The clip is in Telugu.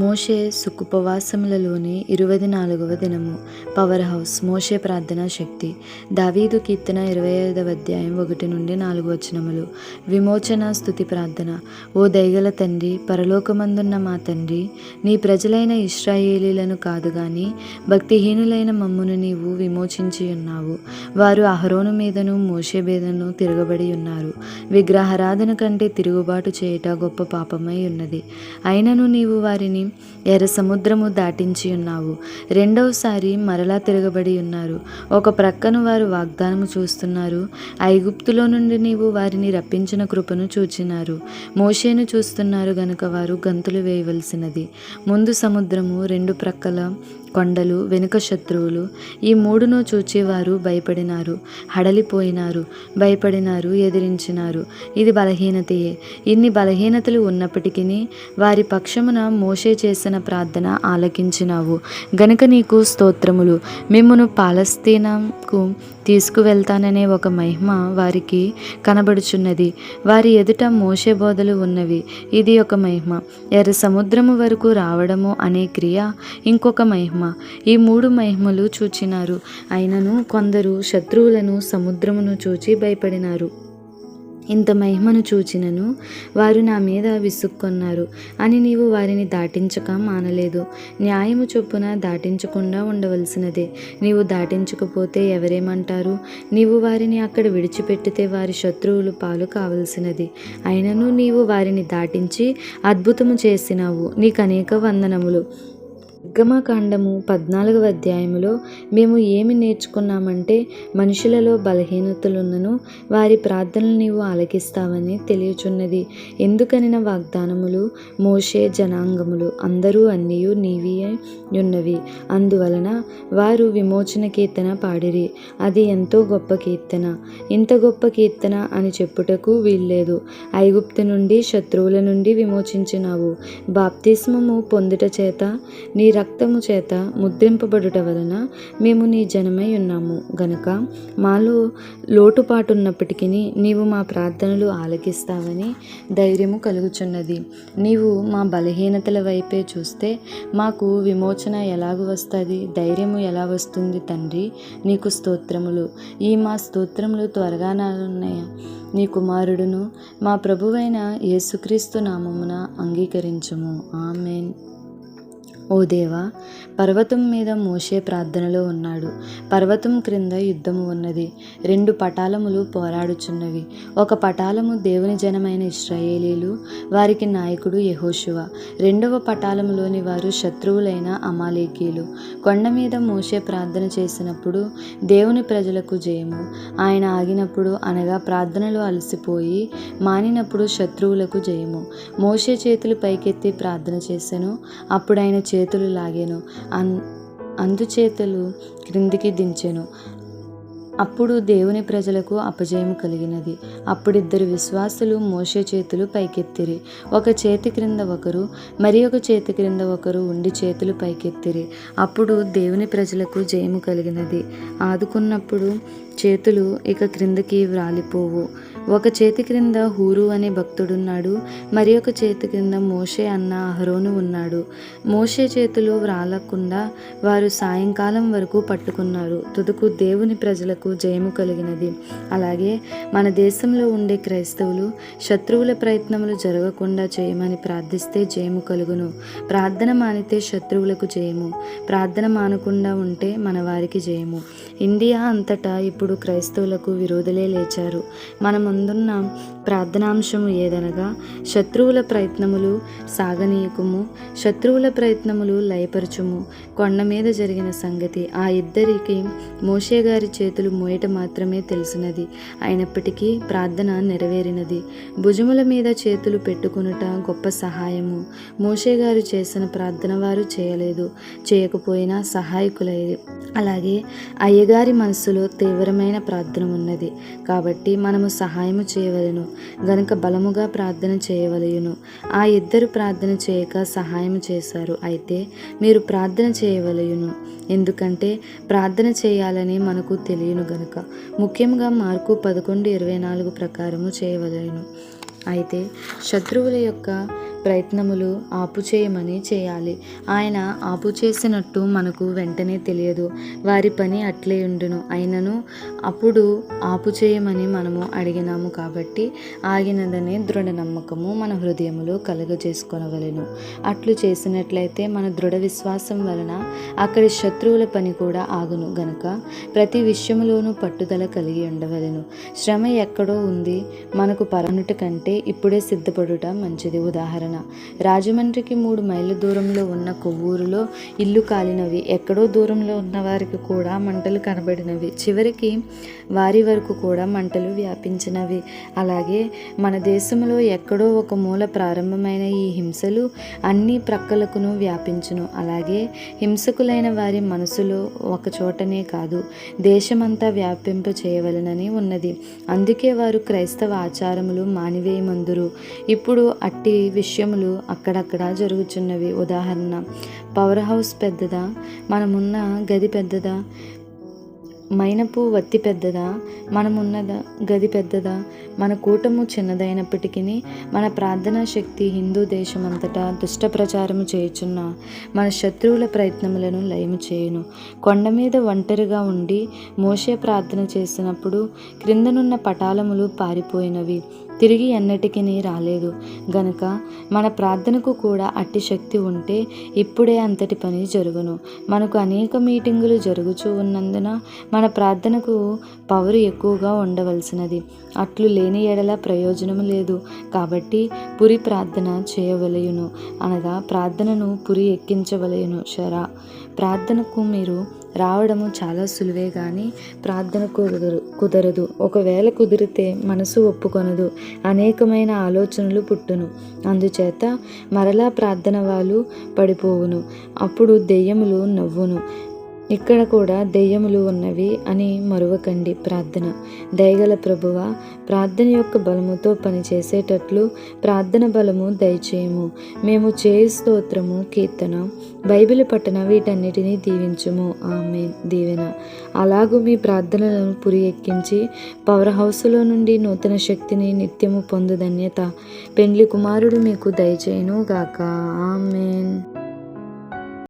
మోషే సుకుపవాసములలోని ఇరవై నాలుగవ దినము. పవర్ హౌస్ మోషే ప్రార్థనా శక్తి. దావీదు కీర్తన ఇరవై ఐదవ అధ్యాయం ఒకటి నుండి నాలుగు వచనములు. విమోచన స్థుతి ప్రార్థన. ఓ దైగల తండ్రి పరలోకమందున్న మా తండ్రి నీ ప్రజలైన ఇస్రాయేలీలను కాదు గాని భక్తిహీనులైన మమ్మును నీవు విమోచించి ఉన్నావు. వారు అహరోను మీదను మోషే మీదను తిరగబడి ఉన్నారు. విగ్రహారాధన కంటే తిరుగుబాటు చేయుట గొప్ప పాపమై ఉన్నది. అయినను నీవు వారిని ఎర్ర సముద్రము దాటించి ఉన్నావు. రెండవసారి మరలా తిరగబడి ఉన్నారు. ఒక ప్రక్కను వారు వాగ్దానము చూస్తున్నారు. ఐగుప్తులో నుండి నీవు వారిని రప్పించిన కృపను చూచినారు. మోషేను చూస్తున్నారు గనుక వారు గంతులు వేయవలసినది. ముందు సముద్రము రెండు ప్రక్కల కొండలు వెనుక శత్రువులు. ఈ మూడును చూచేవారు భయపడినారు హడలిపోయినారు భయపడినారు ఎదిరించినారు. ఇది బలహీనతయే. ఇన్ని బలహీనతలు ఉన్నప్పటికీ వారి పక్షమున మోషే చేసిన ప్రార్థన ఆలకించినావు. గనుక నీకు స్తోత్రములు. మిమ్మును పాలస్తీనాకు తీసుకువెళ్తాననే ఒక మహిమ వారికి కనబడుచున్నది. వారి ఎదుట మోసే బోధలు ఉన్నవి. ఇది ఒక మహిమ. ఎర్ర సముద్రము వరకు రావడము అనే క్రియ ఇంకొక మహిమ. ఈ మూడు మహిమలు చూచినారు. అయినను కొందరు శత్రువులను సముద్రమును చూచి భయపడినారు. ఇంత మహిమను చూచినను వారు నా మీద విసుక్కున్నారు. అని నీవు వారిని దాటించక మానలేదు. న్యాయము చొప్పున దాటించకుండా ఉండవలసినదే. నీవు దాటించకపోతే ఎవరేమంటారు? నీవు వారిని అక్కడ విడిచిపెట్టితే వారి శత్రువులు పాలు కావలసినది. అయినను నీవు వారిని దాటించి అద్భుతము చేసినావు. నీకు అనేక వందనములు. నిర్గమకాండము పద్నాలుగవ అధ్యాయములో మేము ఏమి నేర్చుకున్నామంటే మనుషులలో బలహీనతలున్నను వారి ప్రార్థనలు నీవు ఆలకిస్తావని తెలియచున్నది. ఎందుకనిన వాగ్దానములు? మోషే జనాంగములు అందరూ అన్నీయు నీవి ఉన్నవి అందువలన వారు విమోచన కీర్తన పాడిరి. అది ఎంతో గొప్ప కీర్తన. ఇంత గొప్ప కీర్తన అని చెప్పుటకు వీల్లేదు. ఐగుప్తు నుండి శత్రువుల నుండి విమోచించినావు. బాప్తిస్మము పొందుట చేత నీ రక్తము చేత ముద్రింపబడుట వలన మేము నీ జనమై ఉన్నాము. గనక మాలో లోటుపాటున్నప్పటికీ నీవు మా ప్రార్థనలు ఆలకిస్తావని ధైర్యము కలుగుచున్నది. నీవు మా బలహీనతల వైపే చూస్తే మాకు విమోచన ఎలాగ వస్తుంది? ధైర్యము ఎలా వస్తుంది తండ్రి? నీకు స్తోత్రములు. ఈ మా స్తోత్రములు త్వరగానాలున్నాయా నీ కుమారుడును మా ప్రభువైన యేసుక్రీస్తు నామమున అంగీకరించుము. ఆమెన్. ఓ దేవా పర్వతం మీద మోషే ప్రార్థనలో ఉన్నాడు. పర్వతం క్రింద యుద్ధము ఉన్నది. రెండు పటాలములు పోరాడుచున్నవి. ఒక పటాలము దేవుని జనమైన ఇస్రాయేలీలు వారికి నాయకుడు యహోశువ రెండవ పటాలములోని వారు శత్రువులైన అమాలేకీలు కొండ మీద మోషే ప్రార్థన చేసినప్పుడు దేవుని ప్రజలకు జయము. ఆయన ఆగినప్పుడు అనగా ప్రార్థనలో అలసిపోయి మానినప్పుడు శత్రువులకు జయము. మోషే చేతులు పైకెత్తి ప్రార్థన చేశాను అప్పుడు ఆయన చేతులు లాగాను అన్ అందుచేతులు క్రిందికి దించెను. అప్పుడు దేవుని ప్రజలకు అపజయం కలిగినది. అప్పుడిద్దరు విశ్వాసులు మోసే చేతులు పైకెత్తిరి. ఒక చేతి క్రింద ఒకరు మరి ఒక చేతి క్రింద ఒకరు ఉండి చేతులు పైకెత్తిరి. అప్పుడు దేవుని ప్రజలకు జయము కలిగినది. ఆదుకున్నప్పుడు చేతులు ఇక క్రిందకి వ్రాలిపోవు. ఒక చేతి క్రింద హూరు అనే భక్తుడున్నాడు మరి ఒక చేతి క్రింద మోషే అన్న అహరోను ఉన్నాడు. మోషే చేతులు వ్రాలకుండా వారు సాయంకాలం వరకు పట్టుకున్నారు. తుదకు దేవుని ప్రజలకు జయము కలిగినది. అలాగే మన దేశంలో ఉండే క్రైస్తవులు శత్రువుల ప్రయత్నములు జరగకుండా చేయమని ప్రార్థిస్తే జయము కలుగును. ప్రార్థన మానితే శత్రువులకు జయము. ప్రార్థన మానకుండా ఉంటే మన వారికి జయము. ఇండియా అంతటా ఇప్పుడు క్రైస్తవులకు విరోధులే లేచారు. మనం ముందున్న ప్రార్థనాంశము ఏదనగా శత్రువుల ప్రయత్నములు సాగనీయకుము శత్రువుల ప్రయత్నములు లయపరచుము. కొండ మీద జరిగిన సంగతి ఆ ఇద్దరికి మోషే గారి చేతులు మోయట మాత్రమే తెలిసినది. అయినప్పటికీ ప్రార్థన నెరవేరినది. భుజముల మీద చేతులు పెట్టుకునుట గొప్ప సహాయము. మోషే గారు చేసిన ప్రార్థన వారు చేయలేదు. చేయకపోయినా సహాయకులయ్యేది అలాగే అయ్యగారి మనసులో తీవ్రమైన ప్రార్థన ఉన్నది కాబట్టి మనము సహాయము చేయవలను గనుక బలముగా ప్రార్థన చేయవలయును. ఆ ఇద్దరు ప్రార్థన చేయక సహాయం చేశారు. అయితే మీరు ప్రార్థన చేయవలయును. ఎందుకంటే ప్రార్థన చేయాలని మనకు తెలియను గనుక. ముఖ్యంగా మార్కు పదకొండు ఇరవై నాలుగు ప్రకారము చేయవలయును అయితే శత్రువుల యొక్క ప్రయత్నములు ఆపుచేయమని చేయాలి. ఆయన ఆపు చేసినట్టు మనకు వెంటనే తెలియదు. వారి పని అట్లే ఉండును. అయినను అప్పుడు ఆపు చేయమని మనము అడిగినాము కాబట్టి ఆగినదనే దృఢ నమ్మకము మన హృదయములో కలుగజేసుకొనవలెను. అట్లు చేసినట్లయితే మన దృఢ విశ్వాసం వలన అక్కడి శత్రువుల పని కూడా ఆగును గనుక ప్రతి విషయంలోనూ పట్టుదల కలిగి ఉండవలెను. శ్రమ ఎక్కడో ఉంది. మనకు పరనుట కంటే ఇప్పుడే సిద్ధపడుట మంచిది. ఉదాహరణ రాజమండ్రికి మూడు మైళ్ళ దూరంలో ఉన్న కొవ్వూరులో ఇల్లు కాలినవి. ఎక్కడో దూరంలో ఉన్న వారికి కూడా మంటలు కనబడినవి. చివరికి వారి వరకు కూడా మంటలు వ్యాపించినవి. అలాగే మన దేశంలో ఎక్కడో ఒక మూల ప్రారంభమైన ఈ హింసలు అన్ని ప్రక్కలకును వ్యాపించును. అలాగే హింసకులైన వారి మనసులో ఒక చోటనే కాదు దేశమంతా వ్యాపింప చేయవలనని ఉన్నది. అందుకే వారు క్రైస్తవ ఆచారములు మానివేయమందురు. ఇప్పుడు అట్టి విషయములు అక్కడక్కడ జరుగుచున్నవి. ఉదాహరణ పవర్ హౌస్ పెద్దదా? మనమున్న గది పెద్దదా? మైనపు వత్తి పెద్దదా? మనమున్నదా గది పెద్దదా? మన కూటము చిన్నదైనప్పటికీ మన ప్రార్థనా శక్తి హిందూ దేశమంతటా దుష్ట ప్రచారము చేయుచున్న మన శత్రువుల ప్రయత్నములను లయము చేయును. కొండ మీద ఒంటరిగా ఉండి మోసే ప్రార్థన చేసినప్పుడు క్రిందనున్న పటాలములు పారిపోయినవి. తిరిగి ఎన్నటికీ రాలేదు. గనుక మన ప్రార్థనకు కూడా అట్టి శక్తి ఉంటే ఇప్పుడే అంతటి పని జరుగును. మనకు అనేక మీటింగులు జరుగుచూ ఉన్నందున మన ప్రార్థనకు పవర్ ఎక్కువగా ఉండవలసినది. అట్లు లేని ఎడల ప్రయోజనం లేదు. కాబట్టి పురి ప్రార్థన చేయవలయును. అనగా ప్రార్థనను పురి ఎక్కించవలయును శరా. ప్రార్థనకు మీరు రావడము చాలా సులువే కానీ ప్రార్థన కుదరదు కుదరదు. ఒకవేళ కుదిరితే మనసు ఒప్పుకొనదు. అనేకమైన ఆలోచనలు పుట్టును. అందుచేత మరలా ప్రార్థన వాళ్ళు పడిపోవును. అప్పుడు దెయ్యములు నవ్వును. ఇక్కడ కూడా దెయ్యములు ఉన్నవి అని మరువకండి ప్రార్థన. దయగల ప్రభువ ప్రార్థన యొక్క బలముతో పనిచేసేటట్లు ప్రార్థన బలము దయచేయము. మేము చేయు స్తోత్రము కీర్తన బైబిల్ పట్టణ వీటన్నిటినీ దీవించుము. ఆమె దీవెన. అలాగూ మీ ప్రార్థనలను పురి ఎక్కించి పవర్ హౌస్లో నుండి నూతన శక్తిని నిత్యము పొందు ధన్యత. పెండ్లి కుమారుడు మీకు దయచేయను గాక ఆమెన్.